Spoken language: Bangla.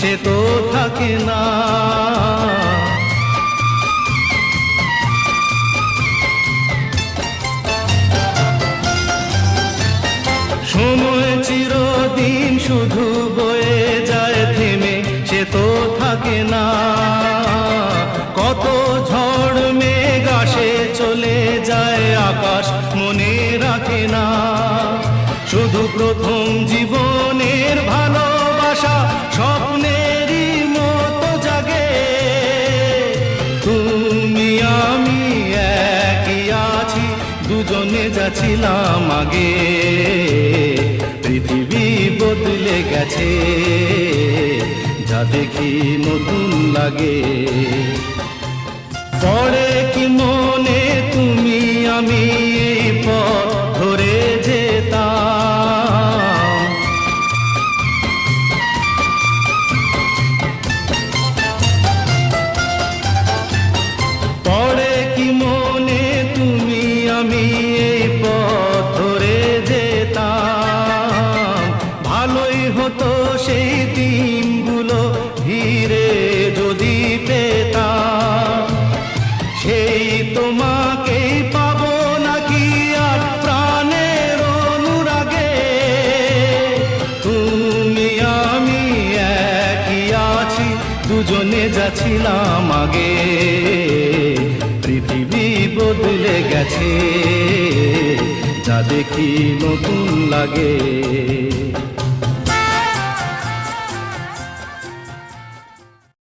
সে তো থাকে না। সময় চিরদিন শুধু বয়ে যায় থেমে, সে তো থাকে না। কত ঝড় মেঘ আসে, চলে যায় আকাশ, মনে রাখে না। শুধু প্রথম জীবনের ভালোবাসা আমি একই আছি, দুজনে যাচ্ছিলাম আগে। পৃথিবী বদলে গেছে, যা দেখি নতুন লাগে। পরে কি মনে তুমি আমি? হতো সেই দিনগুলো ধীরে যদি পেতাম। সেই তোমাকে পাবো নাকি আর প্রাণের অনুরাগে? তুমি, আমি একই আছি, দুজনে যাচ্ছিলাম আগে। পৃথিবী বদলে গেছে, যা দেখি নতুন লাগে।